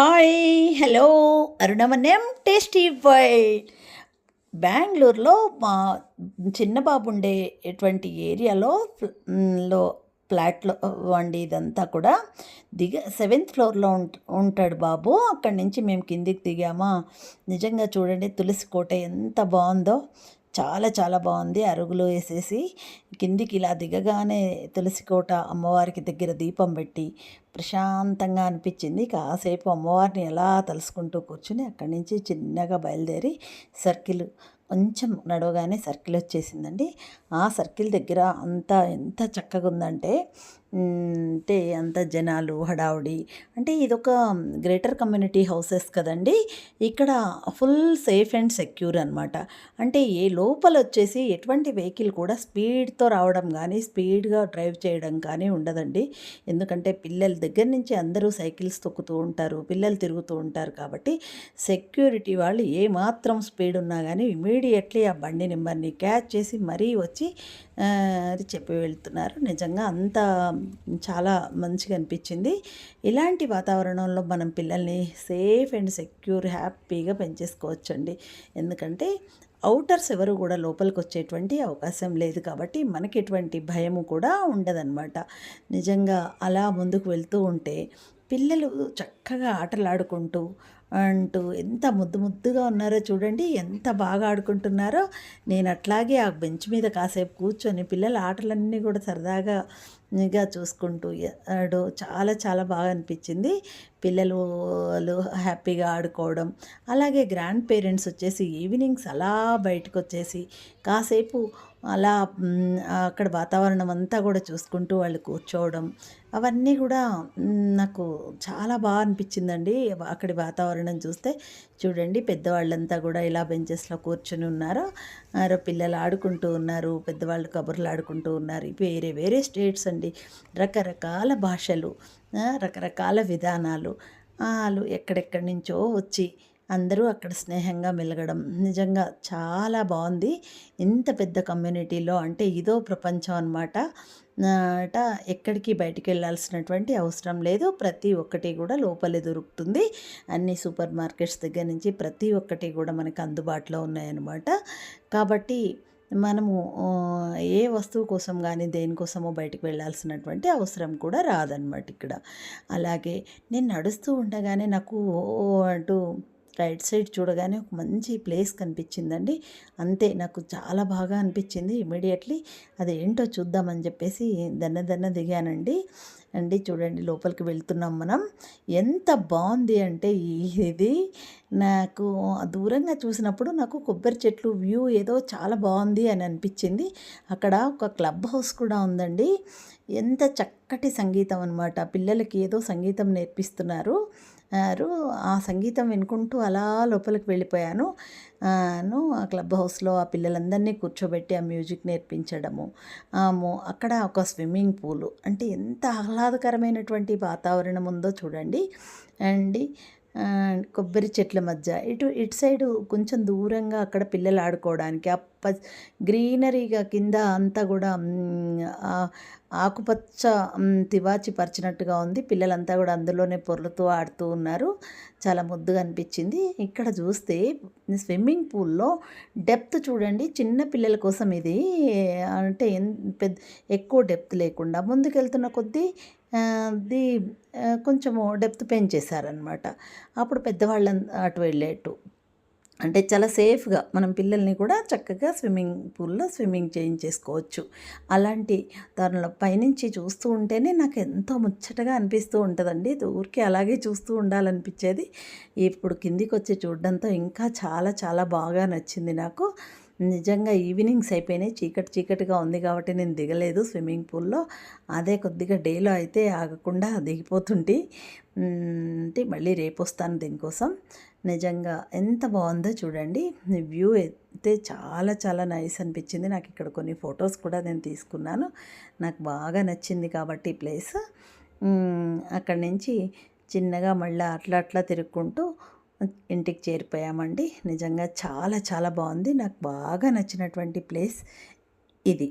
Hi hello Arunamanyam tasty wild. బెంగళూరులో మా చిన్న బాబు ఉండేటువంటి ఏరియాలో లో ఫ్లాట్లో వండి ఇదంతా కూడా దిగ సెవెంత్ ఫ్లోర్లో ఉంటాడు బాబు. అక్కడి నుంచి మేము కిందికి దిగామా? నిజంగా చూడండి తులసి కోట ఎంత బాగుందో. చాలా చాలా బాగుంది. అరుగులో వేసేసి కిందికి ఇలా దిగగానే తులసి కోట అమ్మవారికి దగ్గర దీపం పెట్టి ప్రశాంతంగా అనిపించింది. కాసేపు అమ్మవారిని ఎలా తలుసుకుంటూ కూర్చుని అక్కడి నుంచి చిన్నగా బయలుదేరి సర్కిల్ కొంచెం నడవగానే సర్కిల్ వచ్చేసిందండి. ఆ సర్కిల్ దగ్గర అంతా ఎంత చక్కగా ఉందంటే అంటే అంత జనాలు హడావుడి. అంటే ఇదొక గ్రేటర్ కమ్యూనిటీ హౌసెస్ కదండి. ఇక్కడ ఫుల్ సేఫ్ అండ్ సెక్యూర్ అనమాట అంటే ఏ లోపల వచ్చేసి ఎటువంటి వెహికల్ కూడా స్పీడ్తో రావడం కానీ స్పీడ్గా డ్రైవ్ చేయడం కానీ ఉండదండి. ఎందుకంటే పిల్లల దగ్గర నుంచి అందరూ సైకిల్స్ తొక్కుతూ ఉంటారు పిల్లలు తిరుగుతూ ఉంటారు కాబట్టి సెక్యూరిటీ వాళ్ళు ఏమాత్రం స్పీడ్ ఉన్నా కానీ ఇమీడియట్లీ ఆ బండి నెంబర్ని క్యాచ్ చేసి మరీ వచ్చి అది చెప్పి వెళ్తున్నారు. నిజంగా అంత చాలా మంచిగా అనిపించింది. ఇలాంటి వాతావరణంలో మనం పిల్లల్ని సేఫ్ అండ్ సెక్యూర్ హ్యాపీగా పెంచేసుకోవచ్చండి. ఎందుకంటే అవుటర్స్ ఎవరు కూడా లోపలికి వచ్చేటువంటి అవకాశం లేదు కాబట్టి మనకి ఎటువంటి భయము కూడా ఉండదన్నమాట. నిజంగా అలా ముందుకు వెళ్తూ ఉంటే పిల్లలు చక్కగా ఆటలాడుకుంటూ అంటూ ఎంత ముద్దు ముద్దుగా ఉన్నారో చూడండి ఎంత బాగా ఆడుకుంటున్నారో. నేను అట్లాగే ఆ బెంచ్ మీద కాసేపు కూర్చొని పిల్లల ఆటలన్నీ కూడా సరదాగా గా చూసుకుంటూ ఆడు. చాలా చాలా బాగా అనిపించింది. పిల్లలు వాళ్ళు హ్యాపీగా ఆడుకోవడం. అలాగే గ్రాండ్ పేరెంట్స్ వచ్చేసి ఈవినింగ్స్ అలా బయటకు వచ్చేసి కాసేపు అలా అక్కడ వాతావరణం అంతా కూడా చూసుకుంటూ వాళ్ళు కూర్చోవడం అవన్నీ కూడా నాకు చాలా బాగా అనిపించిందండి. అక్కడి వాతావరణం చూస్తే చూడండి పెద్దవాళ్ళంతా కూడా ఇలా బెంచెస్లో కూర్చొని ఉన్నారు పిల్లలు ఆడుకుంటూ ఉన్నారు పెద్దవాళ్ళు కబుర్లు ఆడుకుంటూ ఉన్నారు. వేరే వేరే స్టేట్స్ అండి. రకరకాల భాషలు రకరకాల విధానాలు వాళ్ళు ఎక్కడెక్కడి నుంచో వచ్చి అందరూ అక్కడ స్నేహంగా మెలగడం నిజంగా చాలా బాగుంది ఇంత పెద్ద కమ్యూనిటీలో అంటే ఇదో ప్రపంచం అనమాట అట ఎక్కడికి బయటికి వెళ్ళాల్సినటువంటి అవసరం లేదు. ప్రతి ఒక్కటి కూడా లోపలే దొరుకుతుంది. అన్ని సూపర్ మార్కెట్స్ దగ్గర నుంచి ప్రతి ఒక్కటి కూడా మనకు అందుబాటులో ఉన్నాయన్నమాట. కాబట్టి మనము ఏ వస్తువు కోసం కానీ దేనికోసమో బయటికి వెళ్ళాల్సినటువంటి అవసరం కూడా రాదనమాట ఇక్కడ. అలాగే నేను నడుస్తూ ఉండగానే నాకు అంటూ రైట్ సైడ్ చూడగానే ఒక మంచి ప్లేస్ కనిపించిందండి. అంతే నాకు చాలా బాగా అనిపించింది. ఇమీడియట్లీ అది ఏంటో చూద్దామని చెప్పేసి దన్న దన్న దిగానండి. అండి చూడండి లోపలికి వెళ్తున్నాం మనం. ఎంత బాగుంది అంటే ఇది. నాకు దూరంగా చూసినప్పుడు నాకు కొబ్బరి చెట్లు వ్యూ ఏదో చాలా బాగుంది అని అనిపించింది. అక్కడ ఒక క్లబ్ హౌస్ కూడా ఉందండి. ఎంత చక్కటి సంగీతం అనమాట పిల్లలకి ఏదో సంగీతం నేర్పిస్తున్నారు. ఆ సంగీతం వినుకుంటూ అలా లోపలికి వెళ్ళిపోయాను. ఆ క్లబ్ హౌస్లో ఆ పిల్లలందరినీ కూర్చోబెట్టి ఆ మ్యూజిక్ నేర్పించడము అక్కడ ఒక స్విమ్మింగ్ పూలు అంటే ఎంత ఆహ్లాదకరమైనటువంటి వాతావరణం ఉందో చూడండి. అండి కొబ్బరి చెట్ల మధ్య. ఇటు ఇటు సైడ్ కొంచెం దూరంగా అక్కడ పిల్లలు ఆడుకోవడానికి ఆ ప గ్రీనరీగా కింద అంతా కూడా ఆకుపచ్చ తివాచి పరిచినట్టుగా ఉంది. పిల్లలంతా కూడా అందులోనే పొర్లుతూ ఆడుతూ ఉన్నారు. చాలా ముద్దుగా అనిపించింది. ఇక్కడ చూస్తే స్విమ్మింగ్ పూల్లో డెప్త్ చూడండి. చిన్న పిల్లల కోసం ఇది అంటే పెద్ద ఎక్కువ డెప్త్ లేకుండా ముందుకెళ్తున్న కొద్దీ ది అది కొంచెము డెప్త్ పెంచేశారనమాట అప్పుడు పెద్దవాళ్ళ అటు వెళ్ళేట్టు అంటే. చాలా సేఫ్గా మనం పిల్లల్ని కూడా చక్కగా స్విమ్మింగ్ పూల్లో స్విమ్మింగ్ చేయించేసుకోవచ్చు. అలాంటి దానిలో పైనుంచి చూస్తూ ఉంటేనే నాకు ఎంతో ముచ్చటగా అనిపిస్తూ ఉంటుందండి. ఊరికే అలాగే చూస్తూ ఉండాలనిపించేది. ఇప్పుడు కిందికి వచ్చి చూడడంతో ఇంకా చాలా చాలా బాగా నచ్చింది నాకు. నిజంగా ఈవినింగ్స్ అయిపోయినాయి. చీకటి చీకటిగా ఉంది కాబట్టి నేను దిగలేదు స్విమ్మింగ్ పూల్లో. అదే కొద్దిగా డేలో అయితే ఆగకుండా దిగిపోతుంటే. అంటే మళ్ళీ రేపు వస్తాను దీనికోసం. నిజంగా ఎంత బాగుందో చూడండి. వ్యూ అయితే చాలా చాలా నైస్ అనిపించింది. నాకు ఇక్కడ కొన్ని ఫొటోస్ కూడా నేను తీసుకున్నాను. నాకు బాగా నచ్చింది కాబట్టి ప్లేస్. అక్కడి నుంచి చిన్నగా మళ్ళీ అట్లా అట్లా తిరుక్కుంటూ ఇంటికి చేరిపోయామండి. నిజంగా చాలా చాలా బాగుంది. నాకు బాగా నచ్చినటువంటి ప్లేస్ ఇది.